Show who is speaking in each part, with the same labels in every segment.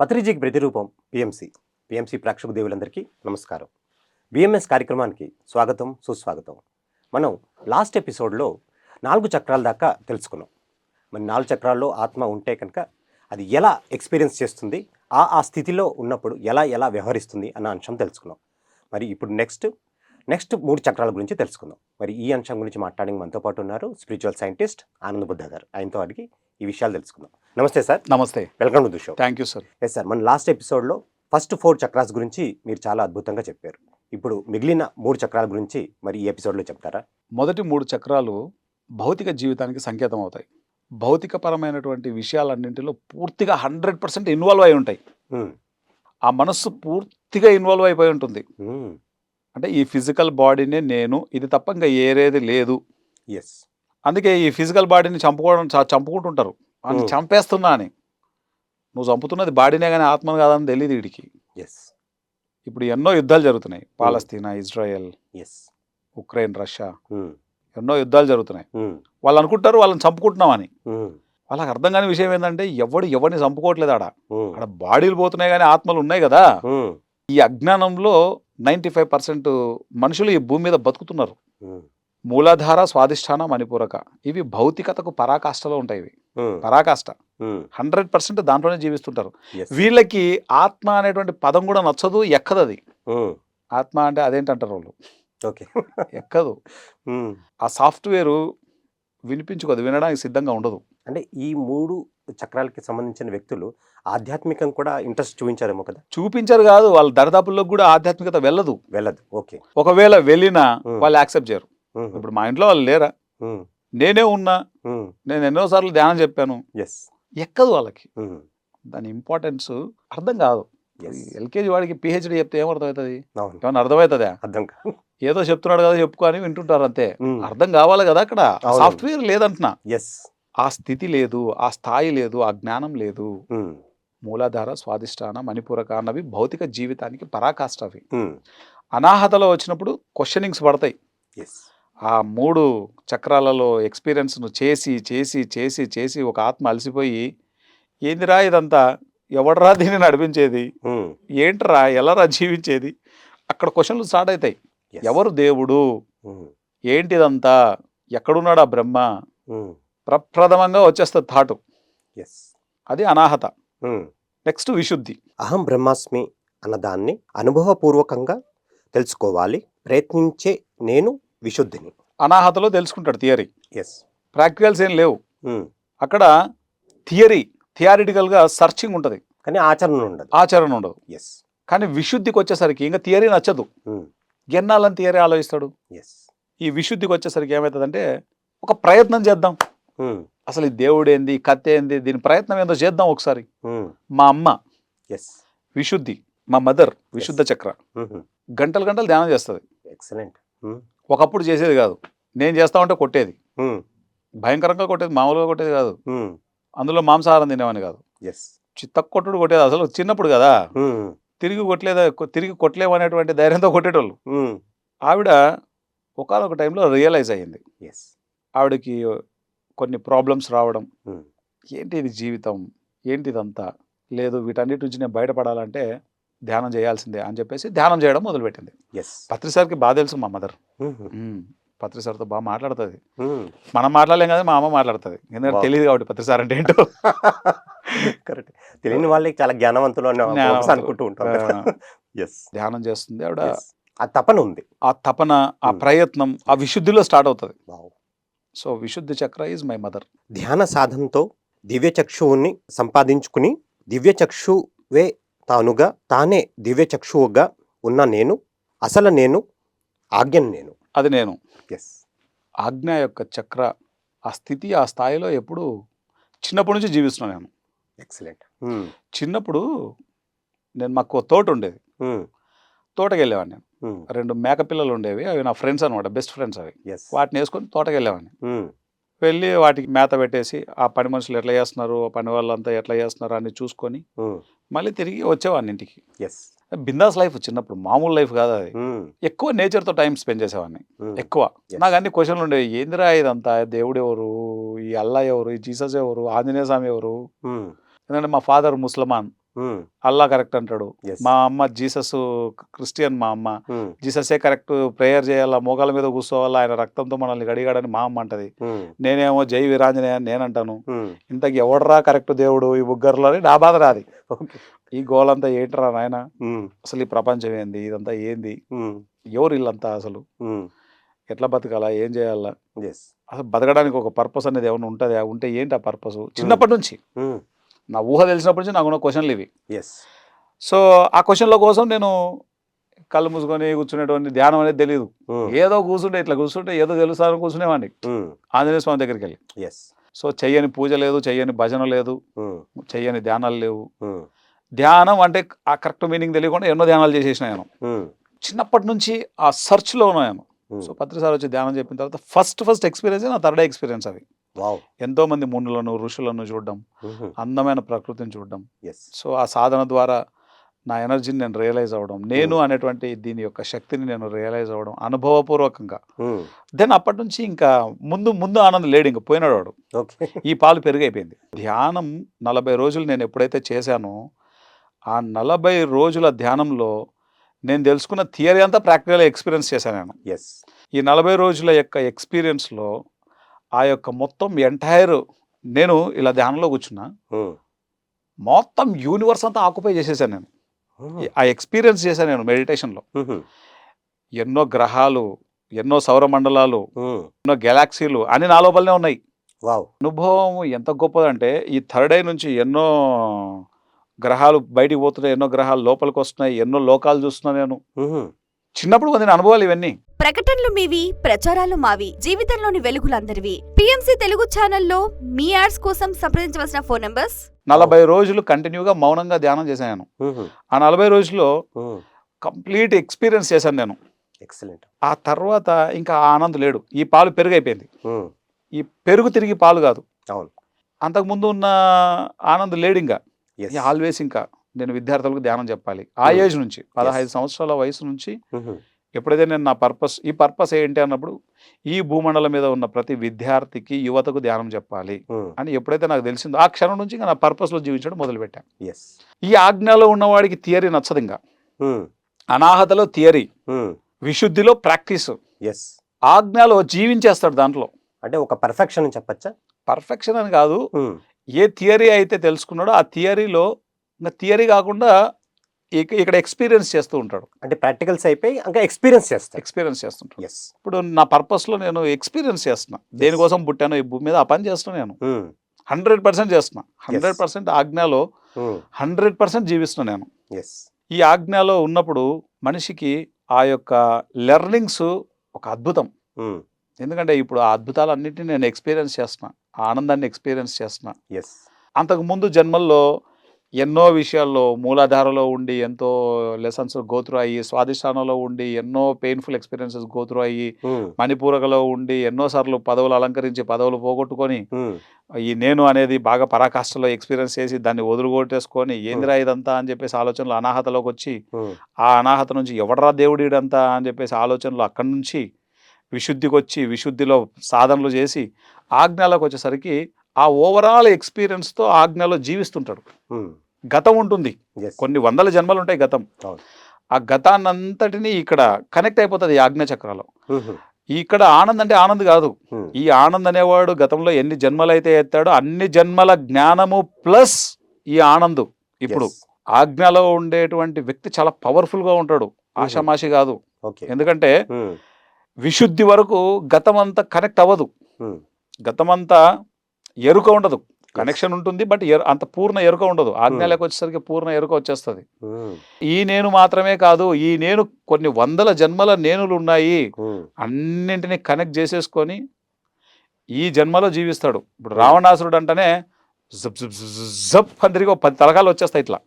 Speaker 1: పత్రిజీకి ప్రతిరూపం PMC PMC ప్రేక్షక దేవులందరికీ నమస్కారం. బిఎంఎస్ కార్యక్రమానికి స్వాగతం సుస్వాగతం. మనం లాస్ట్ ఎపిసోడ్లో నాలుగు చక్రాల దాకా తెలుసుకున్నాం. మరి నాలుగు చక్రాల్లో ఆత్మ ఉంటే కనుక అది ఎలా ఎక్స్పీరియన్స్ చేస్తుంది ఆ ఆ స్థితిలో ఉన్నప్పుడు ఎలా ఎలా వ్యవహరిస్తుంది అన్న అంశం తెలుసుకున్నాం. మరి ఇప్పుడు నెక్స్ట్ నెక్స్ట్ మూడు చక్రాల గురించి తెలుసుకుందాం. మరి ఈ అంశం గురించి మాట్లాడడానికి మనతో పాటు ఉన్నారు స్పిరిచువల్ సైంటిస్ట్ ఆనంద్ బుద్ధ గారు. ఆయనతో అడిగి ఈ విషయాలు తెలుసుకుందాం. నమస్తే సార్.
Speaker 2: నమస్తే.
Speaker 1: Welcome to the show.
Speaker 2: Thank you sir.
Speaker 1: Yes sir మన లాస్ట్ ఎపిసోడ్లో ఫస్ట్ ఫోర్ చక్రాస్ గురించి మీరు చాలా అద్భుతంగా చెప్పారు. ఇప్పుడు మిగిలిన మూడు చక్రాల గురించి మరి ఈ ఎపిసోడ్లో చెప్తారా?
Speaker 2: మొదటి మూడు చక్రాలు భౌతిక జీవితానికి సంకేతం అవుతాయి. భౌతికపరమైనటువంటి విషయాలన్నింటిలో పూర్తిగా హండ్రెడ్ పర్సెంట్ ఇన్వాల్వ్ అయి ఉంటాయి. ఆ మనస్సు పూర్తిగా ఇన్వాల్వ్ అయిపోయి ఉంటుంది. అంటే ఈ ఫిజికల్ బాడీనే నేను ఇది తప్ప ఇంకా ఏరేది లేదు.
Speaker 1: ఎస్
Speaker 2: అందుకే ఈ ఫిజికల్ బాడీని చంపుకోవడం చంపుకుంటుంటారు. అని
Speaker 1: Hmm.
Speaker 2: చంపేస్తున్నా అని. నువ్వు చంపుతున్నది బాడీనే కానీ ఆత్మను కాదని తెలియదు వీడికి.
Speaker 1: ఎస్
Speaker 2: ఇప్పుడు ఎన్నో యుద్ధాలు జరుగుతున్నాయి. పాలస్తీనా ఇజ్రాయెల్
Speaker 1: ఎస్
Speaker 2: ఉక్రెయిన్ రష్యా.
Speaker 1: మ్మ్.
Speaker 2: ఎన్నో యుద్ధాలు జరుగుతున్నాయి.
Speaker 1: మ్మ్.
Speaker 2: వాళ్ళు అనుకుంటారు వాళ్ళని చంపుకుంటున్నామని. వాళ్ళకి అర్థం కాని విషయం ఏంటంటే ఎవడు ఎవరిని చంపుకోవట్లేదు ఆడ. ఆడ బాడీలు పోతున్నాయి కానీ ఆత్మలు ఉన్నాయి కదా. ఈ అజ్ఞానంలో నైంటీ ఫైవ్ పర్సెంట్ మనుషులు ఈ భూమి మీద బతుకుతున్నారు. మూలాధార స్వాదిష్టాన మణిపూరక. ఇవి భౌతికతకు పరాకాష్ఠలో ఉంటాయి ఇవి.
Speaker 1: మ్మ్.
Speaker 2: హండ్రెడ్ పర్సెంట్ దాంట్లోనే జీవిస్తుంటారు. వీళ్ళకి ఆత్మ అనేటువంటి పదం కూడా నచ్చదు ఎక్కదు అది. ఆత్మ అంటే అదేంటంటారు వాళ్ళు?
Speaker 1: ఓకే.
Speaker 2: ఎక్కదు. ఆ సాఫ్ట్వేర్ వినిపించుకోదు వినడానికి సిద్ధంగా ఉండదు
Speaker 1: అంటే ఈ మూడు చక్రాలకి సంబంధించిన వ్యక్తులు ఆధ్యాత్మికం కూడా ఇంట్రెస్ట్ చూపించారేమో కదా
Speaker 2: చూపించరు కాదు వాళ్ళ దరిదాపుల్లోకి కూడా ఆధ్యాత్మికత వెళ్ళదు
Speaker 1: వెళ్ళదు ఓకే
Speaker 2: ఒకవేళ వెళ్ళినా. వాళ్ళు యాక్సెప్ట్ చేయరు. ఇప్పుడు మా ఇంట్లో వాళ్ళు లేరా. నేనే ఉన్నా. నేను ఎన్నోసార్లు ధ్యానం చెప్పాను
Speaker 1: ఎస్
Speaker 2: ఎక్కదు వాళ్ళకి. దాని ఇంపార్టెన్స్ అర్థం కాదు ఎల్కేజీ వాడికి పిహెచ్డి చెప్తే ఏం అర్థమవుతుంది ఏమన్నా అర్థమవుతుందా?
Speaker 1: అర్థం
Speaker 2: ఏదో చెప్తున్నాడు కదా చెప్పుకొని వింటుంటారు అంతే. అర్థం కావాలి కదా అక్కడ. సాఫ్ట్వేర్ లేదంటున్నా.
Speaker 1: ఎస్
Speaker 2: ఆ స్థితి లేదు ఆ స్థాయి లేదు ఆ జ్ఞానం లేదు. మూలాధార స్వాదిష్టాన మణిపూరక అన్నవి భౌతిక జీవితానికి పరాకాష్ట అవి. అనాహతలో వచ్చినప్పుడు క్వశ్చనింగ్స్ పడతాయి. ఆ మూడు చక్రాలలో ఎక్స్పీరియన్స్ను చేసి చేసి చేసి చేసి ఒక ఆత్మ అలసిపోయి ఏందిరా ఇదంతా? ఎవడరా దీన్ని నడిపించేది. ఏంట్రా? ఎలారా జీవించేది? అక్కడ క్వశ్చన్లు స్టార్ట్ అవుతాయి. ఎవరు దేవుడు. ఏంటిదంతా? ఎక్కడున్నాడు ఆ బ్రహ్మ. ప్రప్రథమంగా వచ్చేస్తుంది థాటు.
Speaker 1: ఎస్
Speaker 2: అది అనాహత. నెక్స్ట్ విశుద్ధి.
Speaker 1: అహం బ్రహ్మాస్మి అన్న దాన్ని అనుభవపూర్వకంగా తెలుసుకోవాలి. ప్రయత్నించే నేను విశుద్ధిని.
Speaker 2: అనాహతలో తెలుసుకుంటాడు థియరీ
Speaker 1: ఎస్
Speaker 2: ప్రాక్టికల్స్ ఏం లేవు. అక్కడ థియరీ థియారిటికల్గా సర్చింగ్ ఉంటుంది.
Speaker 1: కానీ ఆచరణ ఉండదు.
Speaker 2: ఆచరణ ఉండదు.
Speaker 1: ఎస్
Speaker 2: కానీ విశుద్ధికి వచ్చేసరికి ఇంకా థియరీ నచ్చదు. ఎన్నాళ్ళని థియరీ ఆలోచిస్తాడు?
Speaker 1: ఎస్
Speaker 2: ఈ విశుద్ధికి వచ్చేసరికి ఏమవుతుందంటే ఒక ప్రయత్నం చేద్దాం. అసలు ఈ దేవుడు ఏంది ఈ కత్తి ఏంది దీని ప్రయత్నం ఏందో చేద్దాం ఒకసారి. మా అమ్మ
Speaker 1: ఎస్
Speaker 2: విశుద్ధి మా మదర్ విశుద్ధ చక్ర. గంటలు గంటలు ధ్యానం చేస్తుంది.
Speaker 1: ఎక్సలెంట్
Speaker 2: ఒకప్పుడు చేసేది కాదు. నేను చేస్తా ఉంటే కొట్టేది. భయంకరంగా కొట్టేది మామూలుగా కొట్టేది కాదు. అందులో మాంసాహారం తినేవాని కాదు.
Speaker 1: ఎస్
Speaker 2: కొట్టుడు కొట్టేది అసలు చిన్నప్పుడు కదా. తిరిగి కొట్టలేదా తిరిగి కొట్టలేము అనేటువంటి ధైర్యంతో కొట్టేటోళ్ళు. ఆవిడ ఒకనొక టైంలో రియలైజ్ అయ్యింది.
Speaker 1: ఎస్
Speaker 2: ఆవిడకి కొన్ని ప్రాబ్లమ్స్ రావడం. ఏంటి ఇది జీవితం? ఏంటి ఇదంతా? లేదు వీటన్నిటి నుంచి నేను బయటపడాలంటే ధ్యానం చేయాల్సిందే అని చెప్పేసి ధ్యానం చేయడం మొదలుపెట్టింది.
Speaker 1: ఎస్
Speaker 2: పత్రిసార్కి బాగా తెలుసు మా మదర్. పత్రిసార్తో బాగా మాట్లాడుతుంది. మనం మాట్లాడలేం కదా మా అమ్మ మాట్లాడుతుంది. ఎందుకంటే. తెలియదు కాబట్టి పత్రిసార్ అంటే ఏంటో.
Speaker 1: కరెక్ట్. తెలియని వాళ్ళకి చాలా జ్ఞానవంతులు అని
Speaker 2: జ్ఞానవంతులు.
Speaker 1: అనుకుంటూ ఉంటాం. ఎస్
Speaker 2: ధ్యానం చేస్తుంది ఆవిడ.
Speaker 1: ఆ తపన ఉంది.
Speaker 2: ఆ తపన ఆ. ప్రయత్నం ఆ విశుద్ధిలో స్టార్ట్ అవుతుంది. సో విశుద్ధి చక్ర ఈజ్ మై మదర్.
Speaker 1: ధ్యాన సాధనతో దివ్య చక్షువుని సంపాదించుకుని దివ్య చక్షువే తానుగా తానే దివ్య చక్షువుగా ఉన్న నేను అసలు నేను ఆజ్ఞను నేను.
Speaker 2: అది నేను.
Speaker 1: ఎస్
Speaker 2: ఆజ్ఞ యొక్క చక్ర ఆ స్థితి ఆ స్థాయిలో ఎప్పుడు చిన్నప్పటి నుంచి జీవిస్తున్నాను నేను.
Speaker 1: ఎక్సలెంట్
Speaker 2: చిన్నప్పుడు నేను మాకు తోట ఉండేది. తోటకి వెళ్ళేవాడిని నేను. రెండు మేక పిల్లలు ఉండేవి అవి నా ఫ్రెండ్స్ అనమాట బెస్ట్ ఫ్రెండ్స్ అవి. వాటిని వేసుకొని తోటకి వెళ్ళేవాడిని వెళ్ళి వాటికి మేత పెట్టేసి ఆ పని మనుషులు ఎట్లా చేస్తున్నారు ఆ పని వాళ్ళంతా ఎట్లా చేస్తున్నారు అని చూసుకొని మళ్ళీ తిరిగి వచ్చేవాడిని ఇంటికి.
Speaker 1: ఎస్
Speaker 2: బిందాస్ లైఫ్ చిన్నప్పుడు మామూలు లైఫ్ కాదు అది. ఎక్కువ నేచర్తో టైం స్పెండ్ చేసేవాడిని. ఎక్కువ. నాకు అన్ని క్వశ్చన్లు ఉండేవి. ఏందిరా ఇదంతా? దేవుడు ఎవరు? ఈ అల్లా ఎవరు? ఈ జీసస్ ఎవరు? ఆంజనేయ స్వామి ఎవరు? ఎందుకంటే మా ఫాదర్ ముస్లమాన్. అల్లా కరెక్ట్ అంటాడు. మా అమ్మ జీసస్ క్రిస్టియన్ మా అమ్మ. జీససే కరెక్ట్ ప్రేయర్ చేయాలా? మోకాల మీద కూర్చోవాలా? ఆయన రక్తంతో మనల్ని గడిగాడని మా అమ్మ అంటది. నేనేమో జై వీరాంజనేయ అని నేనంటాను. ఇంతకి ఎవడరా కరెక్ట్ దేవుడు ఈ బుగ్గర్లో అని నా బాధ రాది. ఈ గోలంతా ఏంట్రా నాయన? అసలు ఈ ప్రపంచం ఏంది? ఇదంతా ఏంది? ఎవరు ఇల్లంతా అసలు? ఎట్లా బతకాలా? ఏం చేయాలా. అసలు బతకడానికి ఒక పర్పస్ అనేది ఏమైనా ఉంటుందా? ఉంటే ఏంటి ఆ పర్పస్ చిన్నప్పటి నుంచి. నా ఊహ తెలిసినప్పటి నుంచి నాకున్న క్వశ్చన్లు ఇవి.
Speaker 1: Yes.
Speaker 2: సో ఆ క్వశ్చన్ల కోసం నేను కళ్ళు మూసుకొని కూర్చునేటువంటి ధ్యానం అనేది తెలియదు ఏదో కూర్చుంటే ఇట్లా కూర్చుంటే ఏదో తెలుస్తాను కూర్చునేవాడిని. ఆంజనేయ స్వామి దగ్గరికి వెళ్ళి
Speaker 1: yes.
Speaker 2: సో చెయ్యని పూజ లేదు చెయ్యని భజన లేదు చెయ్యని ధ్యానాలు లేవు. ధ్యానం అంటే ఆ కరెక్ట్ మీనింగ్ తెలియకుండా ఎన్నో ధ్యానాలు చేసేసిన నేను.
Speaker 1: ఉమ్,
Speaker 2: చిన్నప్పటి నుంచి ఆ సెర్చ్లో ఉన్నాను. సో పత్రిసారి వచ్చి ధ్యానం చెప్పిన తర్వాత ఫస్ట్ ఫస్ట్ ఎక్స్పీరియన్స్ నా థర్డ్ ఎక్స్పీరియన్స్ అవి
Speaker 1: వావ్.
Speaker 2: ఎంతో మంది మునులను ఋషులను చూడడం. అందమైన ప్రకృతిని చూడడం. సో ఆ సాధన ద్వారా నా ఎనర్జీని నేను రియలైజ్ అవ్వడం. నేను అనేటువంటి దీని యొక్క శక్తిని నేను రియలైజ్ అవ్వడం అనుభవపూర్వకంగా. దెన్ అప్పటి నుంచి ఇంకా ముందు ముందు ఆనందం లేడు ఇంకా పోయినాడు వాడు. ఈ పాలు పెరిగైపోయింది. ధ్యానం నలభై రోజులు నేను ఎప్పుడైతే చేశానో ఆ నలభై రోజుల ధ్యానంలో నేను తెలుసుకున్న థియరీ అంతా ప్రాక్టికల్గా ఎక్స్పీరియన్స్ చేశాను నేను.
Speaker 1: Yes.
Speaker 2: ఈ నలభై రోజుల యొక్క ఎక్స్పీరియన్స్లో ఆ యొక్క మొత్తం ఎంటైర్ నేను ఇలా ధ్యానంలో కూర్చున్నా. మొత్తం యూనివర్స్ అంతా ఆక్యుపై చేసేసాను నేను. ఆ ఎక్స్పీరియన్స్ చేశాను నేను మెడిటేషన్లో. ఎన్నో గ్రహాలు ఎన్నో సౌరమండలాలు
Speaker 1: ఉమ్,
Speaker 2: ఎన్నో గెలాక్సీలు అని నా లోపలనే ఉన్నాయి. అనుభవం ఎంత గొప్పదంటే ఈ థర్డ్ ఐ నుంచి ఎన్నో గ్రహాలు బయటికి పోతున్నాయి ఎన్నో గ్రహాలు లోపలికి వస్తున్నాయి ఎన్నో లోకాలు చూస్తున్నా నేను. చిన్నప్పుడు పొందిన అనుభవాలు ఇవన్నీ.
Speaker 3: ప్రకటనలు మీవి ప్రచారాలు మావి జీవితంలోని వెలుగులందరివి. పిఎంసి తెలుగు ఛానల్లో మీ యాడ్స్ కోసం సంప్రదించవలసిన ఫోన్ నంబర్స్?
Speaker 2: నలభై రోజులు కంటిన్యూగా మౌనంగా ధ్యానం చేశాను ఆ నలభై రోజుల్లో కంప్లీట్ ఎక్స్పీరియన్స్ చేశాను నేను.
Speaker 1: excellent.
Speaker 2: ఆ తర్వాత ఇంకా ఆ ఆనందం లేడు. ఈ పాలు పెరుగైపోయింది. ఈ పెరుగు తిరిగి పాలు కాదు.
Speaker 1: అవును.
Speaker 2: అంతకుముందు ఉన్న ఆనందం లేడు ఇంకా. ఆల్వేస్ ఇంకా నేను విద్యార్థులకు ధ్యానం చెప్పాలి. ఆ. ఏజ్ నుంచి పదహైదు సంవత్సరాల వయసు నుంచి
Speaker 1: ఉహుం,
Speaker 2: ఎప్పుడైతే నేను నా పర్పస్ ఈ పర్పస్ ఏంటి అన్నప్పుడు ఈ భూమండలం మీద ఉన్న ప్రతి విద్యార్థికి యువతకు ధ్యానం చెప్పాలి
Speaker 1: ఉమ్,
Speaker 2: అని ఎప్పుడైతే నాకు తెలిసిందో ఆ క్షణం నుంచి ఇంకా నా పర్పస్లో జీవించడం మొదలుపెట్టాను. ఈ ఆజ్ఞలో ఉన్నవాడికి థియరీ నచ్చదు ఇంకా.
Speaker 1: ఉమ్,
Speaker 2: అనాహతలో థియరీ
Speaker 1: ఉమ్,
Speaker 2: విశుద్ధిలో ప్రాక్టీస్
Speaker 1: yes.
Speaker 2: ఆజ్ఞలో జీవించేస్తాడు దాంట్లో.
Speaker 1: అంటే ఒక పర్ఫెక్షన్ చెప్పచ్చా?
Speaker 2: పర్ఫెక్షన్ అని కాదు. ఏ థియరీ అయితే తెలుసుకున్నాడో ఆ థియరీలో ఇంకా థియరీ కాకుండా ఇక- ఇక్కడ ఎక్స్పీరియన్స్ చేస్తూ ఉంటాడు.
Speaker 1: అంటే ప్రాక్టికల్స్ అయిపోయి ఇంకా ఎక్స్పీరియన్స్ చేస్తాయి
Speaker 2: ఎక్స్పీరియన్స్ చేస్తుంటాడు.
Speaker 1: ఎస్
Speaker 2: ఇప్పుడు నా పర్పస్లో నేను ఎక్స్పీరియన్స్ చేస్తున్నా. దేనికోసం పుట్టాను ఈ భూమి మీద ఆ పని చేస్తున్నా నేను. హండ్రెడ్ పర్సెంట్ చేస్తున్నా. హండ్రెడ్ పర్సెంట్ ఆజ్ఞలో హండ్రెడ్ పర్సెంట్ జీవిస్తున్నా నేను.
Speaker 1: ఎస్
Speaker 2: ఈ ఆజ్ఞలో ఉన్నప్పుడు మనిషికి ఆ యొక్క లెర్నింగ్స్ ఒక అద్భుతం. ఎందుకంటే ఇప్పుడు ఆ అద్భుతాలన్నింటినీ నేను ఎక్స్పీరియన్స్ చేస్తున్నా. ఆనందాన్ని ఎక్స్పీరియన్స్ చేస్తున్నా.
Speaker 1: ఎస్
Speaker 2: అంతకు ముందు జన్మల్లో ఎన్నో విషయాల్లో మూలాధారలో ఉండి ఎంతో లెసన్స్ గోత్రు అయ్యి స్వాధిష్టానంలో ఉండి ఎన్నో పెయిన్ఫుల్ ఎక్స్పీరియన్సెస్ గోత్రు అయ్యి మణిపూరకలో ఉండి ఎన్నోసార్లు పదవులు అలంకరించి పదవులు పోగొట్టుకొని ఈ నేను అనేది బాగా పరాకాష్ఠలో ఎక్స్పీరియన్స్ చేసి దాన్ని వదులుగొట్టేసుకొని ఏందిరా ఇదంతా? అని చెప్పేసి ఆలోచనలు అనాహతలోకి వచ్చి ఆ అనాహత నుంచి ఎవడరా దేవుడిడంతా అని చెప్పేసి ఆలోచనలు అక్కడి నుంచి విశుద్ధికి వచ్చి విశుద్ధిలో సాధనలు చేసి ఆజ్ఞలోకి వచ్చేసరికి ఆ ఓవరాల్ ఎక్స్పీరియన్స్తో ఆజ్ఞలో జీవిస్తుంటాడు. గతం ఉంటుంది. కొన్ని వందల జన్మలు ఉంటాయి గతం. ఆ గతాన్నంతటినీ ఇక్కడ కనెక్ట్ అయిపోతుంది ఈ ఆజ్ఞ చక్రాలు ఇక్కడ ఆనంద్ అంటే ఆనంద్ కాదు. ఈ ఆనంద్ అనేవాడు గతంలో ఎన్ని జన్మలైతే ఎత్తాడో అన్ని జన్మల జ్ఞానము ప్లస్ ఈ ఆనంద్ ఇప్పుడు. ఆజ్ఞలో ఉండేటువంటి వ్యక్తి చాలా పవర్ఫుల్గా ఉంటాడు ఆషామాషి కాదు. ఎందుకంటే విశుద్ధి వరకు గతం అంతా కనెక్ట్ అవ్వదు గతమంతా ఎరుక ఉండదు. కనెక్షన్ ఉంటుంది బట్ ఎరు అంత పూర్ణ ఎరుక ఉండదు. ఆజ్ఞలకు వచ్చేసరికి పూర్ణ ఎరుక వచ్చేస్తుంది. ఈ నేను మాత్రమే కాదు ఈ నేను కొన్ని వందల జన్మల నేనులు ఉన్నాయి. అన్నింటినీ కనెక్ట్ చేసేసుకొని ఈ జన్మలో జీవిస్తాడు. ఇప్పుడు రావణాసురుడు అంటేనే జప్ జప్ జప్ అని తిరిగి పది తలకాయలు వచ్చేస్తాయి ఇట్లా.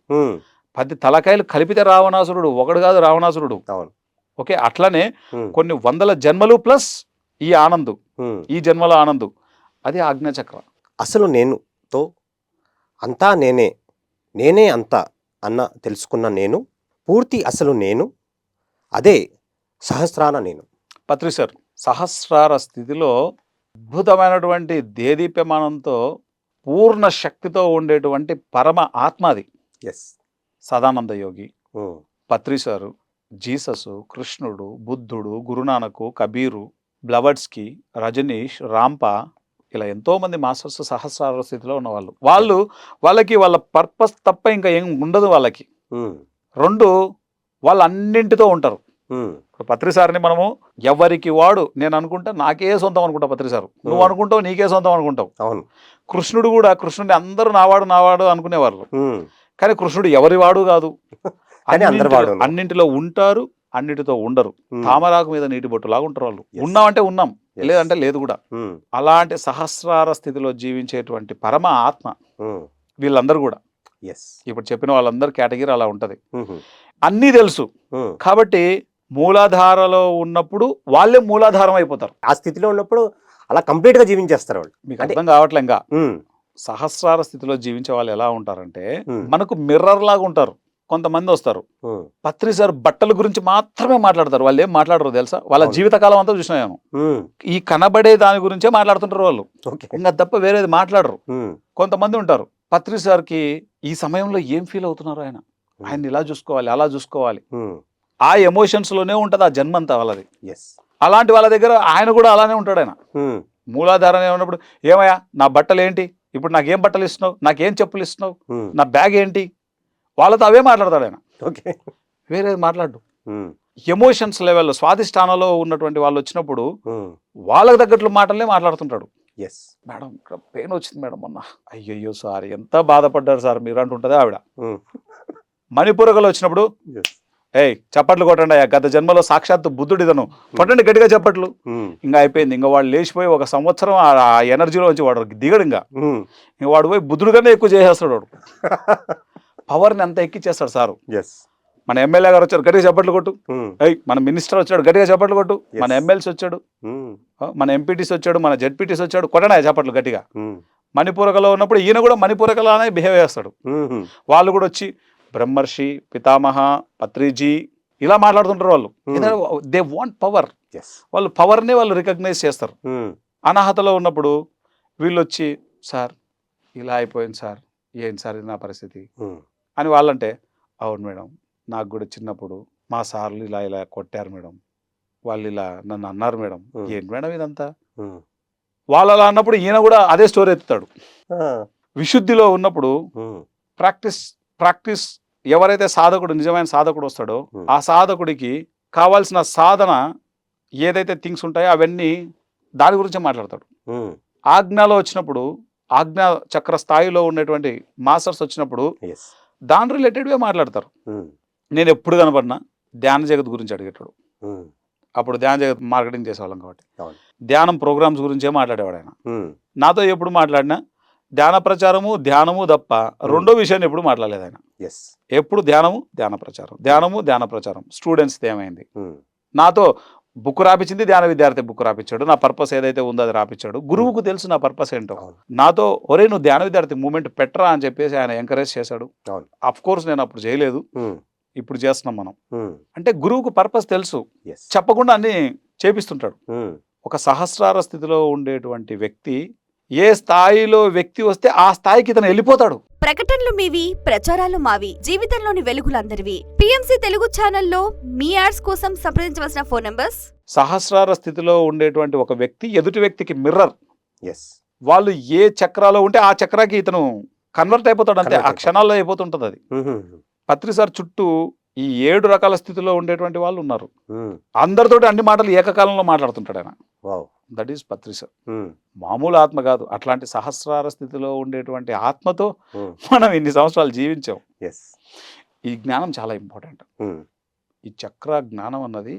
Speaker 2: పది తలకాయలు కలిపితే రావణాసురుడు ఒకడు కాదు రావణాసురుడు. ఓకే అట్లనే కొన్ని వందల జన్మలు ప్లస్ ఈ ఆనందు. ఈ జన్మల ఆనందు. అది ఆజ్ఞాచక్ర.
Speaker 1: అసలు నేనుతో అంతా నేనే నేనే అంతా అన్న తెలుసుకున్న నేను పూర్తి అసలు నేను అదే సహస్రాన నేను.
Speaker 2: పత్రిసర్ సహస్రార స్థితిలో అద్భుతమైనటువంటి దేదీప్యమానంతో పూర్ణ శక్తితో ఉండేటువంటి పరమ ఆత్మ అది.
Speaker 1: Yes
Speaker 2: Sadananda Yogi. Patri sir Jesus కృష్ణుడు బుద్ధుడు గురునానకు కబీరు బ్లవర్డ్స్కి రజనీష్ రాంప ఇలా ఎంతో మంది మాస్టర్స్ సహస్రార స్థితిలో ఉన్నవాళ్ళు వాళ్ళు వాళ్ళకి వాళ్ళ పర్పస్ తప్ప ఇంకా ఏం ఉండదు వాళ్ళకి రెండు వాళ్ళు అన్నింటితో ఉంటారు ఇప్పుడు పత్రి సార్ని మనము ఎవరికి వాడు నేను అనుకుంటా నాకే సొంతం అనుకుంటా పత్రి సారు నువ్వు. అనుకుంటావు నీకే సొంతం అనుకుంటావు
Speaker 1: అవును
Speaker 2: కృష్ణుడు కూడా కృష్ణుడిని అందరూ నావాడు నావాడు అనుకునేవాళ్ళు. కానీ కృష్ణుడు ఎవరి వాడు కాదు అన్నింటిలో-
Speaker 1: వాడు.
Speaker 2: అన్నింటిలో ఉంటారు అన్నిటితో ఉండరు. తామరాకు మీద నీటి బొట్టు లాగా ఉంటారు వాళ్ళు. ఉన్నామంటే ఉన్నాం. లేదంటే లేదు కూడా
Speaker 1: ఉమ్.
Speaker 2: అలాంటి సహస్రార స్థితిలో జీవించేటువంటి పరమ ఆత్మ
Speaker 1: ఉమ్.
Speaker 2: వీళ్ళందరూ కూడా
Speaker 1: ఎస్
Speaker 2: ఇప్పుడు చెప్పిన వాళ్ళందరూ కేటగిరీ అలా ఉంటది
Speaker 1: ఉహు.
Speaker 2: అన్నీ తెలుసు. కాబట్టి మూలాధారలో ఉన్నప్పుడు వాళ్ళే మూలాధారం అయిపోతారు
Speaker 1: ఆ స్థితిలో ఉన్నప్పుడు అలా కంప్లీట్గా జీవించేస్తారు వాళ్ళు
Speaker 2: మీకు అర్థం కావట్లే ఇంకా. సహస్రార స్థితిలో జీవించే వాళ్ళు ఎలా ఉంటారంటే. మనకు మిర్రర్ లాగా ఉంటారు కొంతమంది వస్తారు
Speaker 1: ఉమ్.
Speaker 2: పత్రి సార్ బట్టల గురించి మాత్రమే మాట్లాడతారు. వాళ్ళు ఏం మాట్లాడరు తెలుసా? వాళ్ళ. జీవితకాలం అంతా చూసిన నేను.
Speaker 1: ఉమ్.
Speaker 2: ఈ కనబడే దాని గురించే మాట్లాడుతుంటారు వాళ్ళు. ఇంకా తప్ప వేరేది మాట్లాడరు. కొంతమంది ఉంటారు. పత్రి సార్కి ఈ సమయంలో ఏం ఫీల్ అవుతున్నారు ఆయన? ఆయన ఇలా చూసుకోవాలి అలా చూసుకోవాలి. ఆ. ఎమోషన్స్లోనే ఉంటది ఆ జన్మంతా వాళ్ళది. అలాంటి వాళ్ళ దగ్గర ఆయన కూడా అలానే ఉంటాడు ఆయన.
Speaker 1: ఉమ్.
Speaker 2: మూలాధారణ ఉన్నప్పుడు ఏమయ్యా నా బట్టలు ఏంటి ఇప్పుడు నాకేం బట్టలు ఇస్తున్నావు నాకేం చెప్పులు ఇస్తున్నావు. నా బ్యాగ్ ఏంటి వాళ్ళతో అవే మాట్లాడతాడు ఆయన.
Speaker 1: ఓకే.
Speaker 2: వేరేది మాట్లాడు. ఎమోషన్స్ లెవెల్ స్వాధిష్టానంలో ఉన్నటువంటి వాళ్ళు వచ్చినప్పుడు. వాళ్ళకి తగ్గట్లు మాటలే మాట్లాడుతుంటాడు.
Speaker 1: ఎస్
Speaker 2: మేడం ఇక్కడ పెయిన్ వచ్చింది మేడం మొన్న. అయ్యయ్యో సార్ ఎంత బాధపడ్డారు సార్ మీరు అంటుంటదే ఆవిడ. మణిపూరకలు వచ్చినప్పుడు ఏయ్ చప్పట్లు కొట్టండి అయ్యా గత జన్మలో సాక్షాత్తు బుద్ధుడిదను. కొట్టండి గట్టిగా చప్పట్లు. ఇంకా అయిపోయింది ఇంకా వాడు లేచిపోయి ఒక సంవత్సరం ఆ ఎనర్జీలో వచ్చి వాడు దిగడు ఇంకా. ఇంక వాడు పోయి బుద్ధుడు కన్నా ఎక్కువ చేసేస్తాడు వాడు. పవర్ని అంత ఎక్కిచ్చేస్తాడు సారు
Speaker 1: ఎస్
Speaker 2: మన ఎమ్మెల్యే గారు వచ్చారు గట్టిగా చప్పట్లు కొట్టు. ఏయ్ మన మినిస్టర్ వచ్చాడు గట్టిగా చప్పట్లు కొట్టు మన. ఎమ్మెల్సీ వచ్చాడు. ఆ, మన ఎంపీటీస్ వచ్చాడు మన జెడ్పీటీస్ వచ్చాడు కొట్టడా చప్పట్లు గట్టిగా
Speaker 1: ఉమ్.
Speaker 2: మణిపూరకలో ఉన్నప్పుడు ఈయన కూడా మణిపూరకలానే బిహేవ్ చేస్తాడు. వాళ్ళు కూడా వచ్చి బ్రహ్మర్షి పితామహ పత్రిజీ ఇలా మాట్లాడుతుంటారు వాళ్ళు
Speaker 1: Hmm.
Speaker 2: దే వాంట్ పవర్ వాళ్ళు పవర్ని వాళ్ళు రికగ్నైజ్ చేస్తారు. అనాహతలో ఉన్నప్పుడు వీళ్ళు వచ్చి సార్ ఇలా అయిపోయింది సార్ ఏంటి సార్ ఇది నా పరిస్థితి. అని వాళ్ళంటే అవును మేడం నాకు కూడా చిన్నప్పుడు మా సార్లు ఇలా ఇలా కొట్టారు మేడం వాళ్ళు ఇలా నన్ను అన్నారు మేడం. ఏంటి మేడం ఇదంతా. వాళ్ళు అలా అన్నప్పుడు ఈయన కూడా అదే స్టోరీ ఎత్తుతాడు. విశుద్ధిలో ఉన్నప్పుడు. ప్రాక్టీస్ ప్రాక్టీస్ ఎవరైతే సాధకుడు నిజమైన సాధకుడు వస్తాడో. ఆ సాధకుడికి కావాల్సిన సాధన ఏదైతే థింగ్స్ ఉంటాయో అవన్నీ దాని గురించే మాట్లాడతాడు. ఆజ్ఞలో వచ్చినప్పుడు ఆజ్ఞా చక్ర స్థాయిలో ఉన్నటువంటి మాస్టర్స్ వచ్చినప్పుడు దాని రిలేటెడ్గా మాట్లాడతారు. నేను ఎప్పుడు కనపడినా ధ్యాన జగత్ గురించి అడిగేటాడు. అప్పుడు ధ్యాన జగత్ మార్కెటింగ్ చేసేవాళ్ళం కాబట్టి. ధ్యానం ప్రోగ్రామ్స్ గురించే మాట్లాడేవాడు ఆయన. నాతో ఎప్పుడు మాట్లాడినా ధ్యాన ప్రచారము ధ్యానము తప్ప రెండో విషయాన్ని ఎప్పుడు మాట్లాడలేదు ఆయన
Speaker 1: ఎస్
Speaker 2: ఎప్పుడు ధ్యానము ధ్యాన ప్రచారం ధ్యానము ధ్యాన ప్రచారం స్టూడెంట్స్ ఏమైంది. నాతో బుక్ రాపించింది ధ్యాన విద్యార్థి బుక్ రాపించాడు నా పర్పస్ ఏదైతే ఉందో అది రాపించాడు గురువుకు తెలుసు నా పర్పస్ ఏంటో. నాతో ఒరే నువ్వు ధ్యాన విద్యార్థి మూమెంట్ పెట్టరా అని చెప్పేసి ఆయన ఎంకరేజ్ చేశాడు. అఫ్ కోర్స్ నేను అప్పుడు చేయలేదు.
Speaker 1: ఉమ్.
Speaker 2: ఇప్పుడు చేస్తున్నాం మనం.
Speaker 1: ఉమ్.
Speaker 2: అంటే గురువుకు పర్పస్ తెలుసు. చెప్పకుండా అన్ని చేపిస్తుంటాడు. ఒక సహస్రార స్థితిలో ఉండేటువంటి వ్యక్తి ఏ స్థాయిలో వ్యక్తి వస్తే ఆ స్థాయికి ఇతను వెళ్ళిపోతాడు.
Speaker 3: ప్రకటనలు మీవి ప్రచారాలు మావి జీవితంలోని వెలుగులందరివి. పిఎంసి తెలుగు ఛానల్లో మీ యాడ్స్ కోసం సంప్రదించవలసిన ఫోన్ నంబర్స్?
Speaker 2: సహస్రార స్థితిలో ఉండేటువంటి ఒక వ్యక్తి ఎదుటి వ్యక్తికి మిర్రర్
Speaker 1: ఎస్
Speaker 2: వాళ్ళు ఏ చక్రాలో ఉంటే ఆ చక్రాకి ఇతను కన్వర్ట్ అయిపోతాడు అంతే. ఆ క్షణాల్లో అయిపోతుంటది అది.
Speaker 1: ఉమ్.
Speaker 2: పత్రి సార్ చుట్టూ ఈ ఏడు రకాల స్థితిలో ఉండేటువంటి వాళ్ళు ఉన్నారు. అందరితోటి అన్ని మాటలు ఏకకాలంలో మాట్లాడుతుంటాడు ఆయన that is Patri sir
Speaker 1: um.
Speaker 2: మామూలు ఆత్మ కాదు అట్లాంటి సహస్రార స్థితిలో ఉండేటువంటి ఆత్మతో. మనం ఇన్ని సంవత్సరాలు జీవించాం ఈ జ్ఞానం చాలా ఇంపార్టెంట్. ఈ చక్ర జ్ఞానం అన్నది.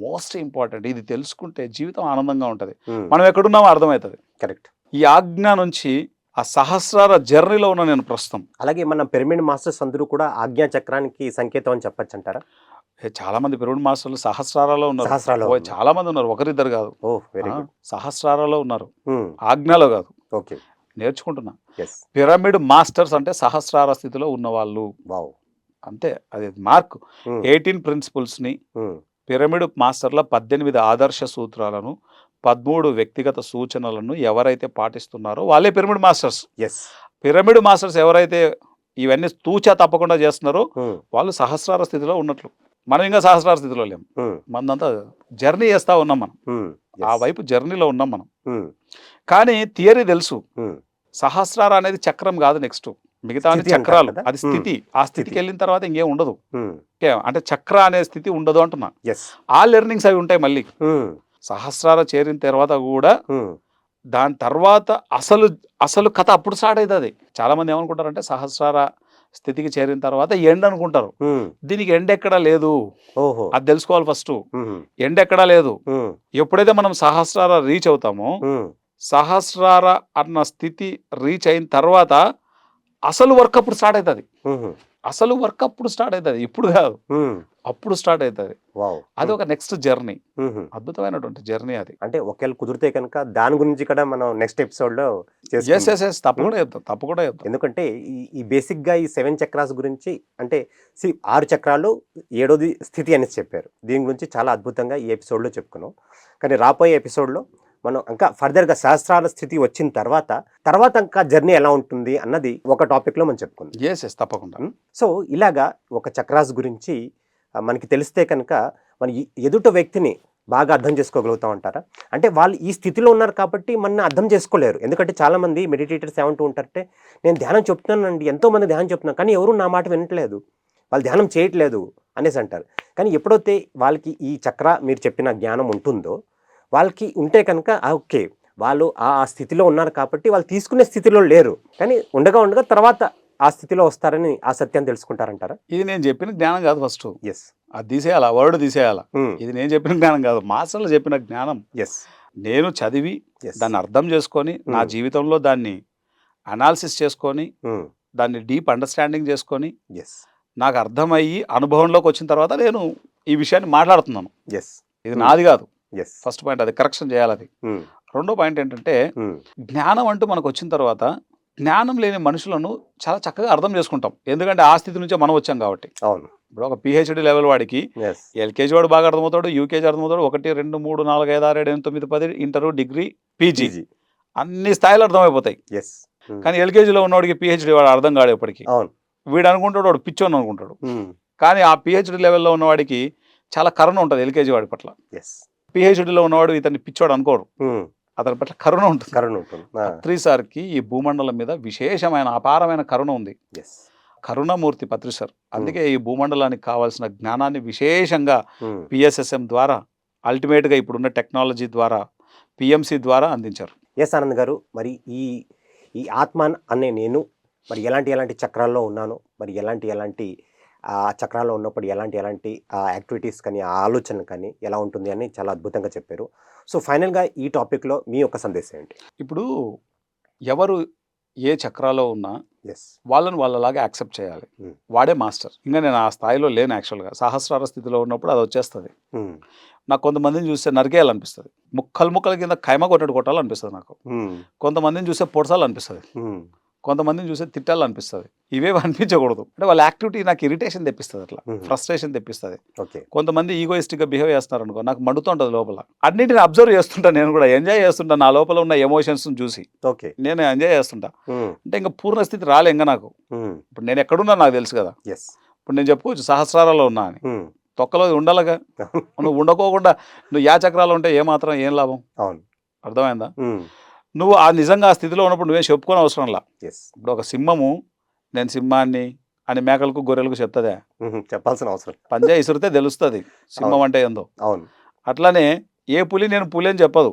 Speaker 2: మోస్ట్ ఇంపార్టెంట్ ఇది తెలుసుకుంటే జీవితం ఆనందంగా ఉంటది. మనం ఎక్కడున్నామో అర్థమవుతుంది
Speaker 1: కరెక్ట్
Speaker 2: ఈ ఆజ్ఞ నుంచి ఆ సహస్రార జర్నీలో ఉన్న నేను ప్రస్తుతం.
Speaker 1: అలాగే మన పిరమిడ్ మాస్టర్స్ అందరూ కూడా ఆజ్ఞా చక్రానికి సంకేతం అని చెప్పచ్చు అంటారా?
Speaker 2: చాలా మంది పిరమిడ్ మాస్టర్లు సహస్రారాలో ఉన్నారు. చాలా మంది ఉన్నారు. ఒకరిద్దరు కాదు. సహస్రారాలో ఉన్నారు. ఆజ్ఞలో కాదు.
Speaker 1: ఓకే.
Speaker 2: నేర్చుకుంటున్నా. పిరమిడ్ మాస్టర్స్ అంటే సహస్రార స్థితిలో ఉన్నవాళ్ళు. అంతే అది మార్క్. ఎయిటీన్ ప్రిన్సిపల్స్ని. పిరమిడ్ మాస్టర్ల పద్దెనిమిది ఆదర్శ సూత్రాలను పదమూడు వ్యక్తిగత సూచనలను ఎవరైతే పాటిస్తున్నారో వాళ్ళే pyramid masters.
Speaker 1: Yes
Speaker 2: pyramid masters ఎవరైతే ఇవన్నీ తూచా తప్పకుండా చేస్తున్నారో
Speaker 1: ఉమ్,
Speaker 2: వాళ్ళు సహస్రార స్థితిలో ఉన్నట్లు. మనం ఇంకా సహస్రార స్థితిలో లేము
Speaker 1: ఉమ్,
Speaker 2: మనంతా జర్నీ చేస్తా ఉన్నాం మనం.
Speaker 1: ఉమ్,
Speaker 2: ఆ. వైపు జర్నీలో ఉన్నాం మనం. కానీ థియరీ తెలుసు. సహస్రార అనేది చక్రం కాదు నెక్స్ట్ మిగతా చక్రాలు? అది స్థితి. ఆ స్థితికి
Speaker 1: స్థితి.
Speaker 2: వెళ్ళిన తర్వాత ఇంకేం ఉండదు. అంటే చక్ర అనే స్థితి ఉండదు అంటున్నా.
Speaker 1: Yes.
Speaker 2: ఆ లెర్నింగ్స్ అవి ఉంటాయి మళ్ళీ.
Speaker 1: ఉమ్,
Speaker 2: సహస్రార చేరిన తర్వాత కూడా దాని తర్వాత అసలు అసలు కథ అప్పుడు స్టార్ట్ అవుతుంది చాలా మంది ఏమనుకుంటారంటే సహస్రార స్థితికి చేరిన తర్వాత ఎండ్ అనుకుంటారు. దీనికి ఎండ్ ఎక్కడా లేదు?
Speaker 1: ఓహో.
Speaker 2: అది తెలుసుకోవాలి ఫస్ట్. ఎండ్ ఎక్కడా లేదు? ఎప్పుడైతే మనం సహస్రార రీచ్ అవుతామో సహస్రార అన్న స్థితి రీచ్ అయిన తర్వాత అసలు వర్క్ అప్పుడు స్టార్ట్ అవుతుంది అసలు వర్క్ అప్పుడు స్టార్ట్ అవుతుంది ఇప్పుడు కాదు. అప్పుడు స్టార్ట్ అవుతుంది అది ఒక నెక్స్ట్ జర్నీ. అద్భుతమైనటువంటి జర్నీ అది.
Speaker 1: అంటే ఒకవేళ కుదిరితే కనుక దాని గురించి కూడా మనం నెక్స్ట్ ఎపిసోడ్లో
Speaker 2: ఎస్
Speaker 1: చేసుకుందాం.
Speaker 2: ఎస్ ఎస్ తప్పకుండా చెప్తాం. తప్పకుండా చెప్తాం.
Speaker 1: ఎందుకంటే ఈ బేసిక్గా ఈ సెవెన్ చక్రాస్ గురించి అంటే సి ఆరు చక్రాలు ఏడోది స్థితి అనేసి చెప్పారు. దీని గురించి చాలా అద్భుతంగా ఈ ఎపిసోడ్లో చెప్పుకున్నాం. కానీ రాబోయే ఎపిసోడ్లో మనం ఇంకా ఫర్దర్గా సహస్రాల స్థితి వచ్చిన తర్వాత తర్వాత ఇంకా జర్నీ ఎలా ఉంటుంది అన్నది ఒక టాపిక్లో మనం చెప్పుకుందాం.
Speaker 2: ఎస్ ఎస్ తప్పకుండా.
Speaker 1: సో ఇలాగా ఒక చక్రాస్ గురించి మనకి తెలిస్తే కనుక మన ఎదుట వ్యక్తిని బాగా అర్థం చేసుకోగలుగుతాం అంటారా? అంటే వాళ్ళు ఈ స్థితిలో ఉన్నారు కాబట్టి మన అర్థం చేసుకోలేరు. ఎందుకంటే చాలా మంది మెడిటేటర్స్ ఏమంటూ ఉంటారంటే నేను ధ్యానం చెప్తున్నానండి ఎంతో మంది ధ్యానం చెప్తున్నాను కానీ ఎవరు నా మాట వినట్లేదు. వాళ్ళు ధ్యానం చేయట్లేదు అనేసి అంటారు. కానీ ఎప్పుడైతే వాళ్ళకి ఈ చక్ర మీరు చెప్పిన జ్ఞానం ఉంటుందో వాళ్ళకి ఉంటే కనుక ఓకే. వాళ్ళు ఆ స్థితిలో ఉన్నారు కాబట్టి వాళ్ళు తీసుకునే స్థితిలో లేరు. కానీ ఉండగా ఉండగా తర్వాత ఆ స్థితిలో వస్తారని ఆ సత్యాన్ని తెలుసుకుంటారంటారా?
Speaker 2: ఇది నేను చెప్పిన జ్ఞానం కాదు ఫస్ట్.
Speaker 1: ఎస్
Speaker 2: అది తీసేయాలా? వర్డ్ తీసేయాలా? ఇది నేను చెప్పిన జ్ఞానం కాదు. మాస్టర్లు చెప్పిన జ్ఞానం.
Speaker 1: ఎస్
Speaker 2: నేను చదివి దాన్ని అర్థం చేసుకొని నా. జీవితంలో దాన్ని అనాలిసిస్ చేసుకొని. దాన్ని డీప్ అండర్స్టాండింగ్ చేసుకొని
Speaker 1: ఎస్
Speaker 2: నాకు అర్థమయ్యి అనుభవంలోకి వచ్చిన తర్వాత నేను ఈ విషయాన్ని మాట్లాడుతున్నాను.
Speaker 1: ఎస్
Speaker 2: ఇది. నాది కాదు. ఫస్ట్ పాయింట్ అది కరెక్షన్ చేయాలి అది రెండో పాయింట్ ఏంటంటే జ్ఞానం అంటూ మనకు వచ్చిన తర్వాత జ్ఞానం లేని మనుషులను చాలా చక్కగా అర్థం చేసుకుంటాం. ఎందుకంటే ఆ స్థితి నుంచే మనం వచ్చాం కాబట్టి.
Speaker 1: అవును.
Speaker 2: ఇప్పుడు ఒక పిహెచ్డి లెవెల్ వాడికి ఎల్కేజీ వాడు బాగా అర్థమవుతాడు యూకేజీ అర్థమవుతాడు ఒకటి రెండు మూడు నాలుగు ఐదు ఆరు ఏడు ఎనిమిది తొమ్మిది పది ఇంటర్ డిగ్రీ పీజీ అన్ని స్థాయిలు అర్థమైపోతాయి.
Speaker 1: ఎస్
Speaker 2: కానీ ఎల్కేజీలో ఉన్నవాడికి పిహెచ్డి వాడు అర్థం కాడు ఎప్పటికీ.
Speaker 1: అవును.
Speaker 2: వీడు అనుకుంటాడు వాడు పిచ్చోని అనుకుంటాడు.
Speaker 1: Hmm.
Speaker 2: కానీ ఆ పిహెచ్డి లెవెల్లో ఉన్నవాడికి చాలా కరుణ ఉంటుంది ఎల్కేజీ వాడి పట్ల.
Speaker 1: ఎస్
Speaker 2: పిహెచ్డిలో ఉన్నవాడు ఇతన్ని పిచ్చోడు అనుకోడు. అతని పట్ల కరుణ ఉంటుంది.
Speaker 1: కరుణ ఉంటుంది.
Speaker 2: పత్రిసార్కి ఈ భూమండలం మీద విశేషమైన అపారమైన కరుణ ఉంది. కరుణమూర్తి పత్రిసార్. అందుకే ఈ భూమండలానికి కావాల్సిన జ్ఞానాన్ని విశేషంగా. పిఎస్ఎస్ఎం ద్వారా అల్టిమేట్గా ఇప్పుడున్న టెక్నాలజీ ద్వారా పిఎంసి ద్వారా అందించారు.
Speaker 1: ఎస్ ఆనంద్ గారు. మరి ఈ ఈ ఆత్మ అనే నేను మరి ఎలాంటి ఎలాంటి చక్రాల్లో ఉన్నాను మరి ఎలాంటి ఎలాంటి ఆ చక్రాల్లో ఉన్నప్పుడు ఎలాంటి ఎలాంటి ఆ యాక్టివిటీస్ కానీ ఆ ఆలోచనలు కానీ ఎలా ఉంటుంది అని చాలా అద్భుతంగా చెప్పారు. సో ఫైనల్గా ఈ టాపిక్లో మీ యొక్క సందేశం ఏంటి?
Speaker 2: ఇప్పుడు ఎవరు ఏ చక్రాలో ఉన్నా
Speaker 1: ఎస్
Speaker 2: వాళ్ళని వాళ్ళలాగా యాక్సెప్ట్ చేయాలి.
Speaker 1: Hmm.
Speaker 2: వాడే మాస్టర్. ఇంకా నేను ఆ స్థాయిలో లేను యాక్చువల్గా. సహస్రార స్థితిలో ఉన్నప్పుడు అది వచ్చేస్తుంది. నాకు కొంతమందిని చూస్తే నరికేయాలనిపిస్తుంది. ముక్కలు ముక్కల కింద కైమ కొట్టడు కొట్టాలనిపిస్తుంది నాకు. కొంతమందిని చూస్తే పొడసాలనిపిస్తుంది. కొంతమందిని చూస్తే తిట్టాలనిపిస్తుంది. ఇవేవి అనిపించకూడదు. అంటే వాళ్ళ యాక్టివిటీ నాకు ఇరిటేషన్ తెప్పిస్తుంది అట్లా. ఫ్రస్ట్రేషన్ తెప్పిస్తుంది.
Speaker 1: ఓకే.
Speaker 2: కొంతమంది ఈగోయిస్టిక్గా బిహేవ్ చేస్తున్నారు అనుకో నాకు మండుతుంటుంది లోపల. అన్నింటిని అబ్జర్వ్ చేస్తుంటా నేను కూడా. ఎంజాయ్ చేస్తుంటా. నా లోపల ఉన్న ఎమోషన్స్ చూసి.
Speaker 1: ఓకే.
Speaker 2: నేను ఎంజాయ్ చేస్తుంటా. అంటే ఇంకా పూర్ణ స్థితి రాలే ఇంకా నాకు. ఇప్పుడు నేను ఎక్కడున్నా నాకు తెలుసు కదా.
Speaker 1: ఎస్
Speaker 2: ఇప్పుడు నేను చెప్పుకోవచ్చు సహస్రాలలో ఉన్నా అని. తొక్కలో ఉండాలిగా నువ్వు ఉండకోకుండా నువ్వు యా చక్రాలు ఉంటే ఏ మాత్రం ఏం లాభం?
Speaker 1: అవును.
Speaker 2: అర్థమైందా? నువ్వు ఆ నిజంగా ఆ స్థితిలో ఉన్నప్పుడు నువ్వేం చెప్పుకోని అవసరం లా?
Speaker 1: ఎస్
Speaker 2: ఇప్పుడు ఒక సింహము నేను సింహాన్ని అని మేకలకు గొర్రెలకు చెప్తుందే.
Speaker 1: చెప్పాల్సిన అవసరం.
Speaker 2: పంజా ఇసురితే తెలుస్తుంది. సింహం అంటే ఏందో.
Speaker 1: అవును.
Speaker 2: అట్లానే ఏ పులి నేను పులి అని చెప్పదు.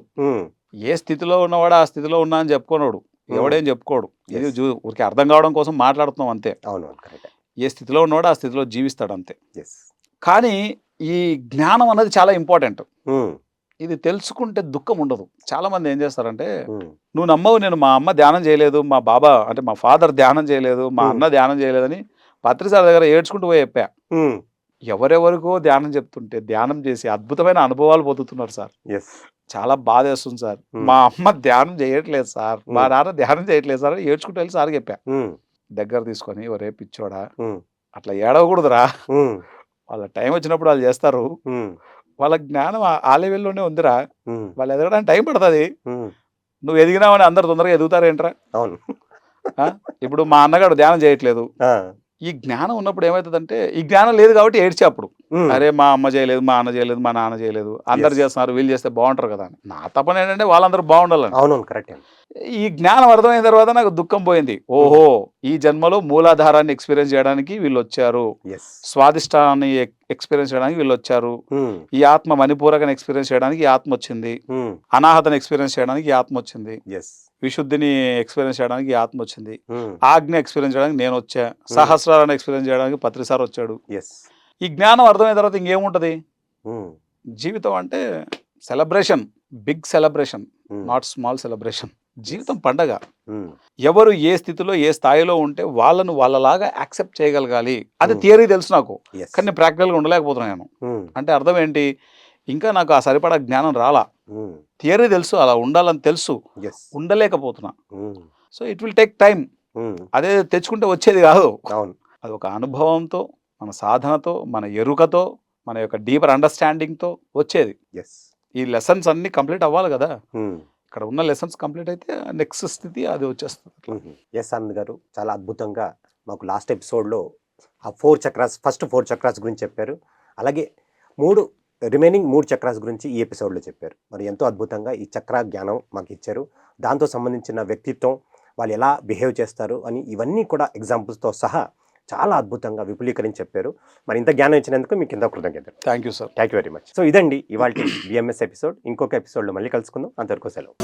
Speaker 2: ఏ స్థితిలో ఉన్నవాడు ఆ స్థితిలో ఉన్నా అని చెప్పుకోనోడు. ఎవడేం చెప్పుకోడు. ఇది ఊరికి అర్థం కావడం కోసం మాట్లాడుతున్నాం అంతే.
Speaker 1: అవును
Speaker 2: ఏ. స్థితిలో ఉన్నవాడు ఆ స్థితిలో జీవిస్తాడు అంతే కానీ ఈ జ్ఞానం అన్నది చాలా ఇంపార్టెంట్ ఇది తెలుసుకుంటే దుఃఖం ఉండదు. చాలా మంది ఏం చేస్తారంటే నువ్వు నమ్మవు నేను మా అమ్మ ధ్యానం చేయలేదు మా బాబా అంటే మా ఫాదర్ ధ్యానం చేయలేదు మా. అన్న ధ్యానం చేయలేదని పత్రిసార్ దగ్గర ఏడ్చుకుంటూ పోయి చెప్పా. ఎవరెవరికో ధ్యానం చెప్తుంటే ధ్యానం చేసి అద్భుతమైన అనుభవాలు పొందుతున్నారు సార్. చాలా బాధేస్తుంది సార్.
Speaker 1: Hmm.
Speaker 2: మా అమ్మ ధ్యానం చేయట్లేదు సార్ మా. నాన్న ధ్యానం చేయట్లేదు సార్ ఏడ్చుకుంటూ వెళ్ళి సార్ చెప్పా. దగ్గర తీసుకొని ఒరే పిచ్చోడా అట్లా ఏడవకూడదురా. వాళ్ళ టైం వచ్చినప్పుడు వాళ్ళు చేస్తారు. వాళ్ళ జ్ఞానం ఆ- లెవెల్లోనే ఉందిరా. వాళ్ళు ఎదగడానికి టైం పడుతుంది. నువ్వు ఎదిగినావని అందరు తొందరగా ఎదుగుతారేంట్రా?
Speaker 1: అవును?
Speaker 2: ఇప్పుడు మా అన్నగాడు ధ్యానం చేయట్లేదు. ఈ జ్ఞానం ఉన్నప్పుడు ఏమవుతుందంటే ఈ జ్ఞానం లేదు కాబట్టి ఏడ్చే అప్పుడు. అరే మా అమ్మ చేయలేదు మా అన్న చేయలేదు మా నాన్న చేయలేదు అందరు. చేస్తున్నారు వీళ్ళు చేస్తే బాగుంటారు కదా అని. నా తపన ఏంటంటే వాళ్ళందరూ బాగుండాలని.
Speaker 1: అవునవును కరెక్ట్
Speaker 2: ఈ జ్ఞానం అర్థమైన తర్వాత నాకు దుఃఖం పోయింది. ఓహో ఈ జన్మలో మూలాధారాన్ని ఎక్స్పీరియన్స్ చేయడానికి వీళ్ళు వచ్చారు. స్వాదిష్టాన్ని ఎక్స్పీరియన్స్ చేయడానికి వీళ్ళు వచ్చారు. ఈ ఆత్మ మణిపూరకని ఎక్స్పీరియన్స్ చేయడానికి ఈ ఆత్మ వచ్చింది. అనాహతని ఎక్స్పీరియన్స్ చేయడానికి ఈ ఆత్మ వచ్చింది. విశుద్ధిని ఎక్స్పీరియన్స్ చేయడానికి ఆత్మ వచ్చింది. ఆజ్ఞ ఎక్స్పీరియన్స్ చేయడానికి నేను వచ్చా. సహస్రాలను ఎక్స్పీరియన్స్ చేయడానికి పత్రిసార్ వచ్చాడు.
Speaker 1: ఎస్
Speaker 2: ఈ జ్ఞానం అర్థమైన తర్వాత ఇంకేముంటది? జీవితం అంటే celebration big celebration not small celebration జీవితం పండగ. ఎవరు ఏ స్థితిలో ఏ స్థాయిలో ఉంటే వాళ్ళను వాళ్ళలాగా యాక్సెప్ట్ చేయగలగాలి. అది. థియరీ తెలుసు నాకు. కానీ నేను ప్రాక్టికల్గా ఉండలేకపోతున్నాను అంటే అర్థం ఏంటి? ఇంకా నాకు ఆ సరిపడా జ్ఞానం రాలా. థియరీ తెలుసు అలా ఉండాలని తెలుసు. ఉండలేకపోతున్నా. So it will take time అదే తెచ్చుకుంటే వచ్చేది కాదు. అది ఒక అనుభవంతో మన సాధనతో మన ఎరుకతో మన యొక్క డీపర్ అండర్స్టాండింగ్తో వచ్చేది.
Speaker 1: ఎస్
Speaker 2: ఈ లెసన్స్ అన్ని కంప్లీట్ అవ్వాలి కదా. ఇక్కడ ఉన్న లెసన్స్ కంప్లీట్ అయితే నెక్స్ట్ స్థితి అది వచ్చేస్తుంది
Speaker 1: ఎస్ ఆనంద్ గారు చాలా అద్భుతంగా మాకు లాస్ట్ ఎపిసోడ్లో ఆ four chakras first four chakras గురించి చెప్పారు. అలాగే మూడు రిమైనింగ్ మూడు చక్రాస్ గురించి ఈ ఎపిసోడ్లో చెప్పారు. మరి ఎంతో అద్భుతంగా ఈ చక్ర జ్ఞానం మాకు ఇచ్చారు. దాంతో సంబంధించిన వ్యక్తిత్వం వాళ్ళు ఎలా బిహేవ్ చేస్తారు అని ఇవన్నీ కూడా ఎగ్జాంపుల్స్తో సహా చాలా అద్భుతంగా విపులీకరించి చెప్పారు. మరి ఇంత జ్ఞానం ఇచ్చినందుకు మీకు కింద కృతజ్ఞతలు.
Speaker 2: Thank you sir
Speaker 1: thank you very much so ఇదండి ఇవాళ బిఎంఎస్ ఎపిసోడ్ ఇంకొక ఎపిసోడ్లో మళ్ళీ కలుసుకుందాం. అంతవరకు సెలవు.